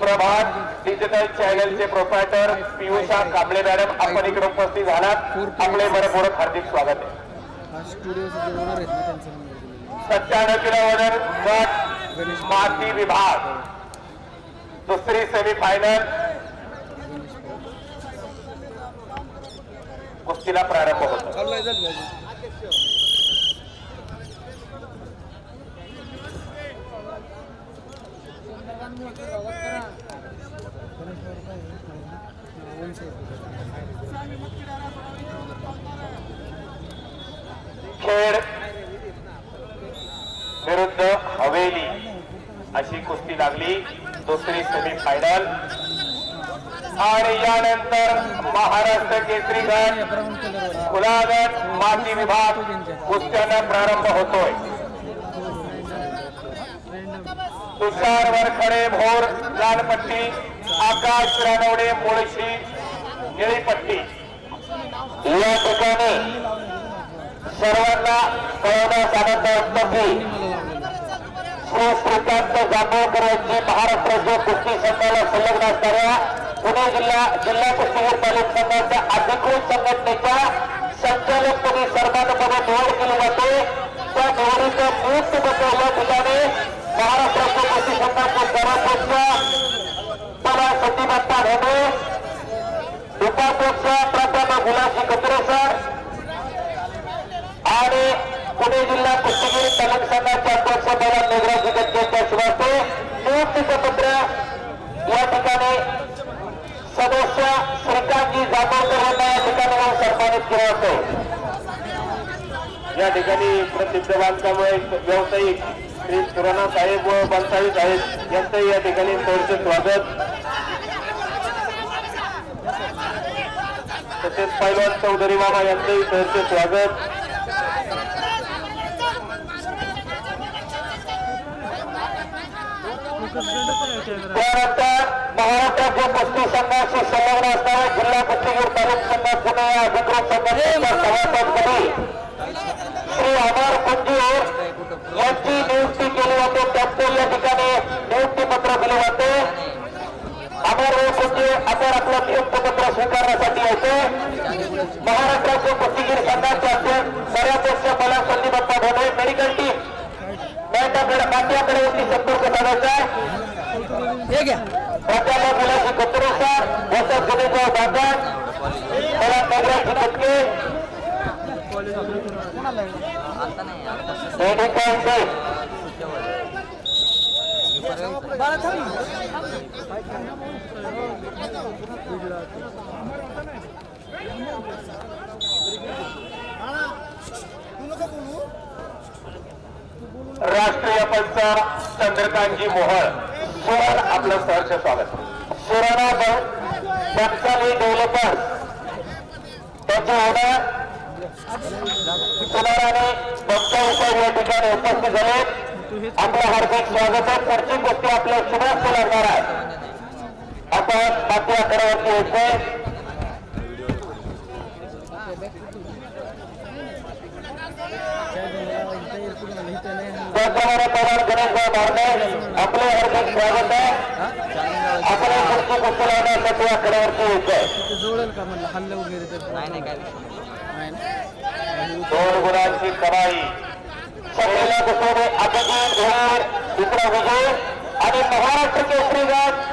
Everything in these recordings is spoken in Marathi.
प्रभात डिजिटल चॅनलचे प्रोप्रायटर पियुषा कांबळे मॅडम आपण इकडे उपस्थित झालात आपले मनपूर्वक हार्दिक स्वागत आहे. सत्त्याण्णव किलो गट माती विभाग. दुसरी सेमी फायनल कुस्तीला प्रारंभ होतो चालू आहे झालं खेड विरुद्ध हवेली अशी कुस्ती लागली. दुसरी सेमी फायनल आणि यानंतर महाराष्ट्र केसरी गट खुला गट माती विभाग कुस्त्यांना प्रारंभ होतोय. तुषार वरखडे भोर लाल पट्टी आकाश रानवडे मुळशी निळी पट्टी या ठिकाणी सर्वांना कळवण्यास आनंद वाटतो की श्री श्रीकांत जांभेकर यांची महाराष्ट्राच्या कुस्ती संघाला संलग्न असणाऱ्या पुणे जिल्हा जिल्हा कुस्तीगीर तालुक संघाच्या अधिकृत संघटनेच्या संचालकपदी सर्वांपणे निवड केली जाते. त्या निवडीचं नियुक्त पत्र ठिकाणी महाराष्ट्राच्या कुस्ती संघाचे सर्वाध्यक्ष मला संदीपप्पा ढोबळे उपाध्यक्ष प्राध्यापक गुलाशी कचरे सर आणि पुणे जिल्हा कुस्तीगीर तालुका संघाचे अध्यक्ष मला मेघराजी गटकेच्या शुभास्ते. नियुक्तीचे पत्र या ठिकाणी सदस्य श्रीकांतजी जाधवकर यांना या ठिकाणी सन्मानित केलं होतं. या ठिकाणी प्रसिद्ध बांधकामुळे व्यावसायिक श्री सुराणा साहेब व बनसाळी साहेब यांचंही या ठिकाणी स्वागत. तसेच पैलवान चौधरी बाबा यांचंही थोडसे स्वागत. त्यानंतर महाराष्ट्राच्या संलग्न संघ श्री यांची केली जाते त्यांचे या ठिकाणी नियुक्ती पत्र दिले जाते. अमर कुंजीर अमर आपलं नियुक्ती पत्र स्वीकारण्यासाठी यायचे महाराष्ट्राचे कुस्तीगीर संघाचे अध्यक्ष कार्याध्यक्ष मला संदीप बाप्पा ढोबळे मेडिकल टीम संपर्क साधायचा हे मुलाची वसंत मला नगराची कटके मेडिकल टीम राष्ट्रीय पंच चंद्रकांतजी मोहळ सुरण आपलं सहर्ष स्वागत. सुरणा बन्साली डेव्हलपर्स त्याचे ओनर सुनाराने बंसा साहेब या ठिकाणी उपस्थित झाले. आपलं हार्दिक स्वागत आहे. पुढची गोष्टी आपल्या शुभास्थ लागणार आहे. आपण पाचव्या अकरावरती यायचंय त्याचप्रमाणे पवार भारणे आपले हार्दिक स्वागत आहे आपल्या पुढची गोष्ट लावण्यासाठी आकड्यावरती जोडेल का म्हणलं हल्ले वगैरे तर नाही नाही काय दोन गुणांची कमाई सगळ्याला कुठे अभिजित दुसरा विजय आणि महाराष्ट्र केसरी गट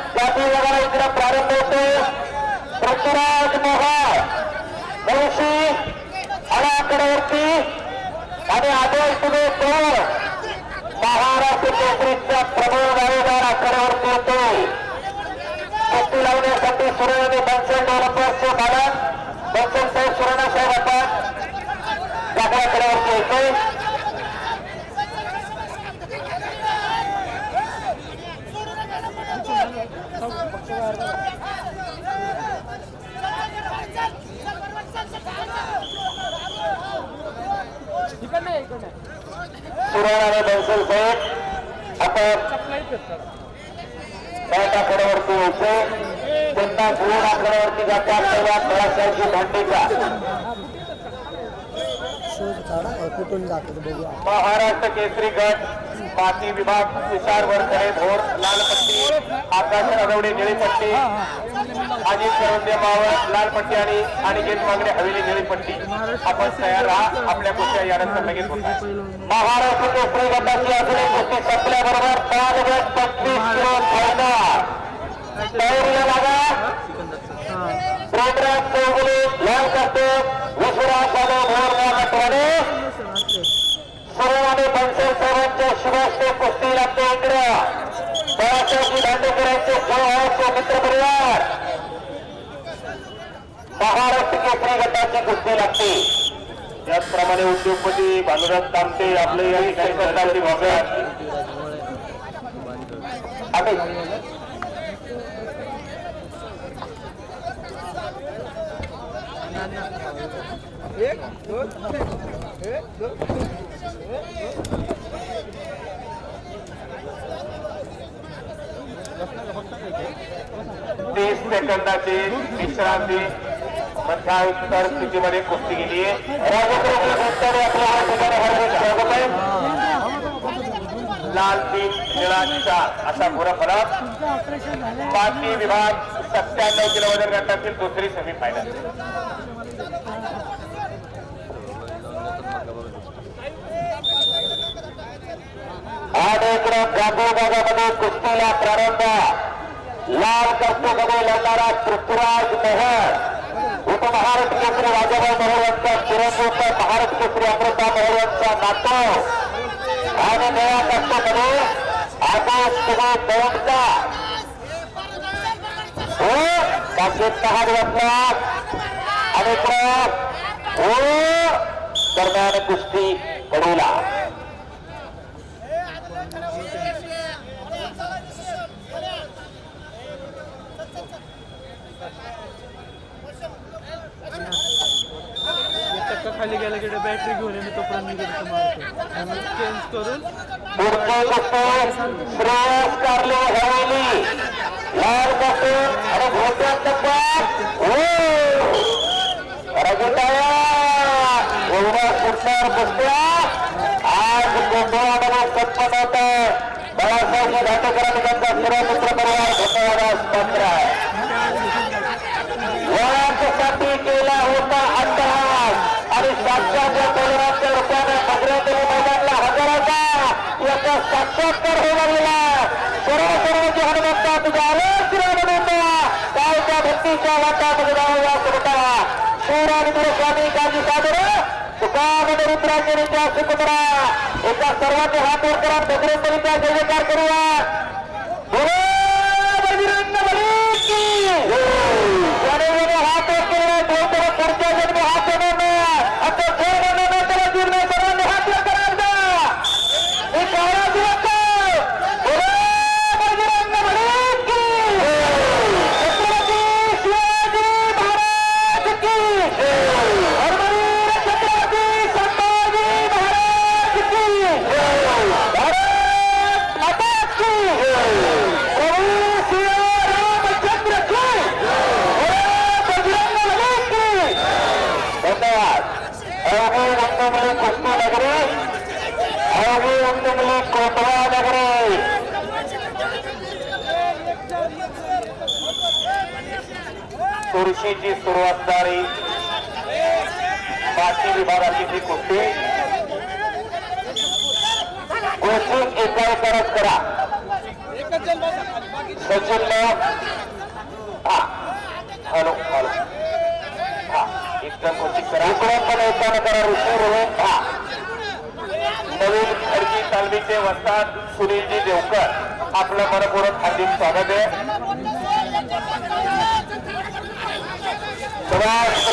पृथ्वीराज मोहन मुळशी आडाकड्यावरती आणि आदेश तुझे तोर महाराष्ट्र केसरीचा प्रबळ दावेदार आकड्यावरती येतो कुस्ती लावण्यासाठी सुरेने बन्सल डेव्हलपर्सचे मालक बन्सल साहेब सुरेना साहेब आपण जागराकड्यावरती येतोय सुरेन आकड्यावरती त्यांना जातात तेव्हा भांडीचा महाराष्ट्र केसरी गट. माती विभाग तुषार वरखडे भोर लाल पट्टी आकाश रगवडे निळी पट्टी अजित करंदे मावळ लाल पट्टी आणि अनिकेत मागणे हवेली निळी पट्टी आपण तयार राहा आपल्या कुठच्या यानंतर लगेच होतात महाराष्ट्र केसरी गटाची अजून एक संपल्याबरोबर पाच गट पस्तीस किलो ठरणार तयारीला लागा प्रोग्राम चौगुले लाल करतो. विश्वराज जाधव भोरला सर्वांनी बनसोड साहेबांच्या शुभास्ते कुस्ती लागते इकडं बाळासाहेबजी दांडेकरांचे जवळचे मित्र परिवार. महाराष्ट्र केसरी गटाची कुस्ती लागते. त्याचप्रमाणे उद्योगपती भानुराज तामते आपले या ठिकाणी एक दोन एक दोन तीस सेकंदाची विश्रांती मध्यांतर स्थितीमध्ये कुस्ती गेली आहे. लाल तीन निळा चार. असा पुरा फरक. बाकी विभाग सत्त्याण्णव किलोमीटर गटातील दुसरी सेमीफायनल आठ इकडे गांधी भागामध्ये कुस्तीला प्रारंभ। लाल कर्तृमध्ये लढणारा पृथ्वीराज मोहन उपमहाराष्ट्र केसरी राजाभाऊ मोहोळ यांचा चिरंजीवचा महाराष्ट्र केसरी अमृता मोहोळ यांचा नातू आणि नया कष्टमध्ये आकाश कुमार दौंडचा हो काशीत पहाड वाटला आणि इकडं हो दरम्यान कुस्ती कडूला टक्का खाली गेला की बॅटरी घेऊन येणे तोपर्यंत मी करतो मारतो आणि चेंज करून पुढचे कुस्ती श्रेयस कारले हवेली लाल कपूर आणि भोट्या एवढ्या सुंदर कुस्त्या आज गोंधळामध्ये संपन्न होत. बाळासाहेब बाळासाहेबजी घाटेकरांनी त्यांचा सर्व मित्र परिवार धन्यवादास पात्र आहे केला होता अट्टहास आणि साक्षात या रुपयाने रूपाने मैदानला हजाराचा. याचा साक्षात्कार होऊ लागलेला. सर्व सर्वांची हनुमंता तुझ्या अनेक होता काय त्या भक्तीच्या वाटामध्ये जाऊ या सुरता शूर स्वामी काजी सादर तुकामध्ये रुद्राचे रित्या एका सर्वांचे हात वर करा. भद्रेंद्रित्या जयकार करूया. अवघी रंगमली कोटवा नगरी तुळशीची सुरुवात झाली बाकी विभागाची ही कुस्ती गोष्टी एका एकाच करा सचिन हा हॅलो हॅलो हा एकदम कोचिंग करा इकडून पण एकानं करा ऋषी रोहित तालमीचे वस्ताद सुनीलजी देवकर. आपलं मनपूर्वक हार्दिक स्वागत आहे. सुभाष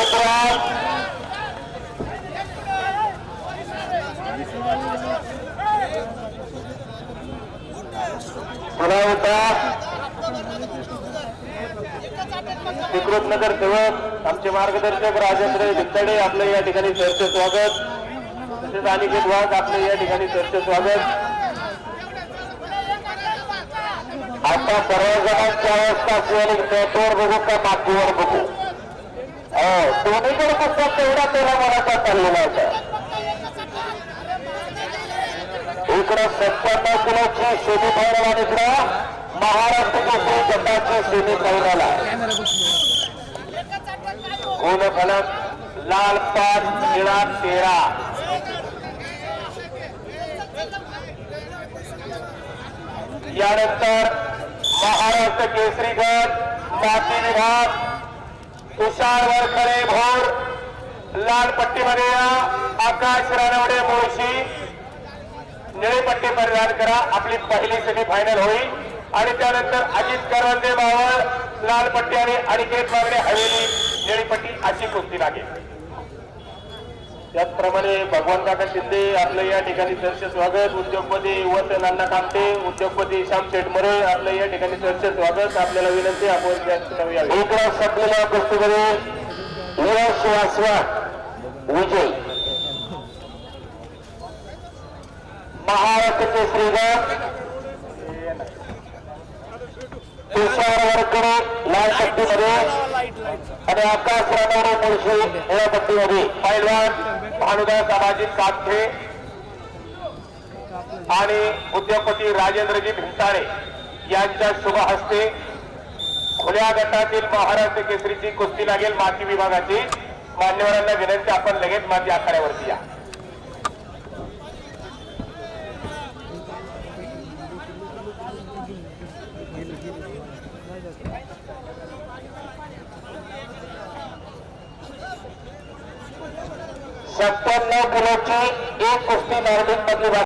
पुन्हा होता नगर सेवक आमचे मार्गदर्शक राजेंद्र भित्तडे आपलं या ठिकाणी चर्चे स्वागत. तसेच अनिकेत वाघ आपलं या ठिकाणी चर्चे स्वागत. आता सर्वजणांच्या अवस्था शिवाय नेटवर बघू का मातीवर बघू. हो दोन्हीकडे पुस्तक तेवढा तेवढा मनाचा चाललेला होता इकडं सत्त्याण्णव किलोची सेमी फायनल आणि इकडं महाराष्ट्र केसरी गटाची सेमी फायनल आहे. कॅमेरा फलक? लाल पाच निळा तेरा. यानंतर महाराष्ट्र केसरी गट विभाग तुषार वरखडे भोर. लाल पट्टीमध्ये या. आकाश रानवडे मुळशी निळे पट्टी परिधान करा. आपली पहिली सेमी फायनल होईल. आणि त्यानंतर अजित करवंदे मावळ लाल पट्टी आणि अनिकेत बागडे हवेली निळी पट्टी अशी कुस्ती लागेल. त्याचप्रमाणे भगवान काका शिंदे आपलं या ठिकाणी सहर्ष स्वागत. उद्योगपती वत नाना कामटे उद्योगपती श्याम शेटमरे आपलं या ठिकाणी सहर्ष स्वागत. आपल्याला विनंती आपण इकडे सगळ्या पुस्तकाने यश वासवा विजय. महाराष्ट्र केसरी गट. तुषार वरकडे लाल पट्टीमध्ये आणि आकाश रानवडे मुळशी निळ्या पट्टीमध्ये. पैलवान भानुदास अबाजी कापठे आणि उद्योगपती राजेंद्रजी भिंताळे यांच्या शुभ हस्ते खुल्या गटातील महाराष्ट्र केसरीची कुस्ती लागेल माती विभागाची. मान्यवरांना विनंती आपण लगेच माती आखाड्यावरती या. सत्त्याण्णव किलोची एक कुस्ती मॅरेथॉन मधली